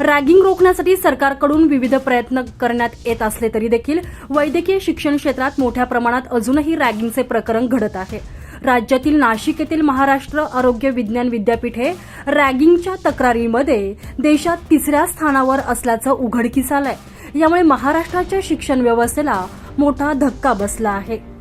Ragging रोखण्यासाठी सरकारकडून विविध प्रयत्न करण्यात येत असले तरी देखील वैद्यकीय शिक्षण क्षेत्रात मोठ्या प्रमाणात अजूनही रॅगिंगचे प्रकरण घडत आहे. राज्यातील नाशिक येथील महाराष्ट्र आरोग्य विज्ञान विद्यापीठ हे रॅगिंगच्या तक्रारीमध्ये देशात तिसऱ्या स्थानावर असल्याचं उघडकीस आलंय. यामुळे महाराष्ट्राच्या शिक्षण व्यवस्थेला मोठा धक्का बसला आहे.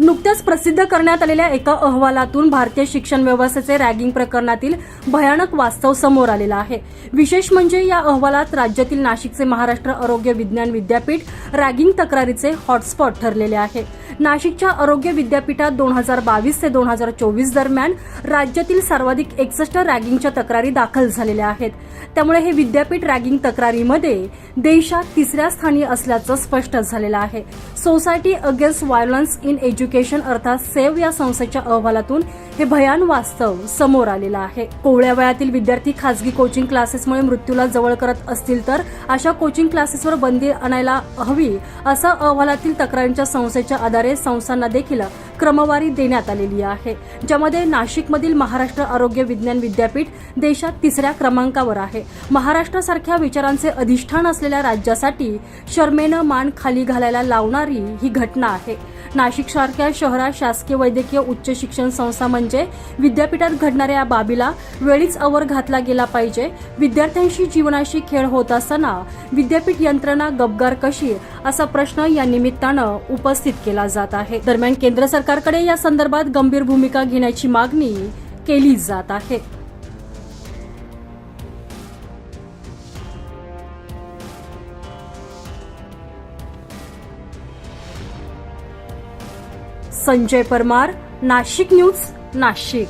नुकत्याच प्रसिद्ध करण्यात आलेल्या एका अहवालातून भारतीय शिक्षण व्यवस्थेचे रॅगिंग प्रकरणातील भयानक वास्तव समोर आलेलं आहे. विशेष म्हणजे या अहवालात राज्यातील नाशिकचे महाराष्ट्र आरोग्य विज्ञान विद्यापीठ रॅगिंग तक्रारीचे हॉटस्पॉट ठरलेले आहे. नाशिकच्या आरोग्य विद्यापीठात दोन हजार बावीस ते दोन हजार चोवीस दरम्यान राज्यातील सर्वाधिक एकसष्ट रॅगिंगच्या तक्रारी दाखल झालेल्या आहेत. त्यामुळे हे विद्यापीठ रॅगिंग तक्रारीमध्ये देशात तिसऱ्या स्थानी असल्याचं स्पष्ट झालेलं आहे. Society against violence in education अर्थात सेव्ह या संस्थेच्या अहवालातून हे भयान वास्तव समोर आलेलं आहे. कोवळ्या वयातील विद्यार्थी खासगी कोचिंग क्लासेसमुळे मृत्यूला जवळ करत असतील तर अशा कोचिंग क्लासेसवर बंदी आणायला हवी असं अहवालातील तक्रारींच्या संस्थेच्या आधारे संस्थांना देखील क्रमवारी देण्यात आलेली आहे ज्यामध्ये नाशिकमधील महाराष्ट्र आरोग्य विज्ञान विद्यापीठ देशात तिसऱ्या क्रमांकावर आहे. महाराष्ट्रासारख्या विचारांचे अधिष्ठान असलेल्या राज्यासाठी शर्मेनं मान खाली घालायला लावणारी ही घटना आहे. नाशिक सारख्या शहरात शासकीय वैद्यकीय उच्च शिक्षण संस्था म्हणजे विद्यापीठात घडणाऱ्या या बाबीला वेळीच अवर घातला गेला पाहिजे. विद्यार्थ्यांशी जीवनाशी खेळ होत असताना विद्यापीठ यंत्रणा गबगार कशी? असा प्रश्न या निमित्तानं उपस्थित केला जात आहे. दरम्यान केंद्र सरकार सरकारकडे या संदर्भात गंभीर भूमिका घेण्याची मागणी केली जात आहे. संजय परमार नाशिक न्यूज नाशिक.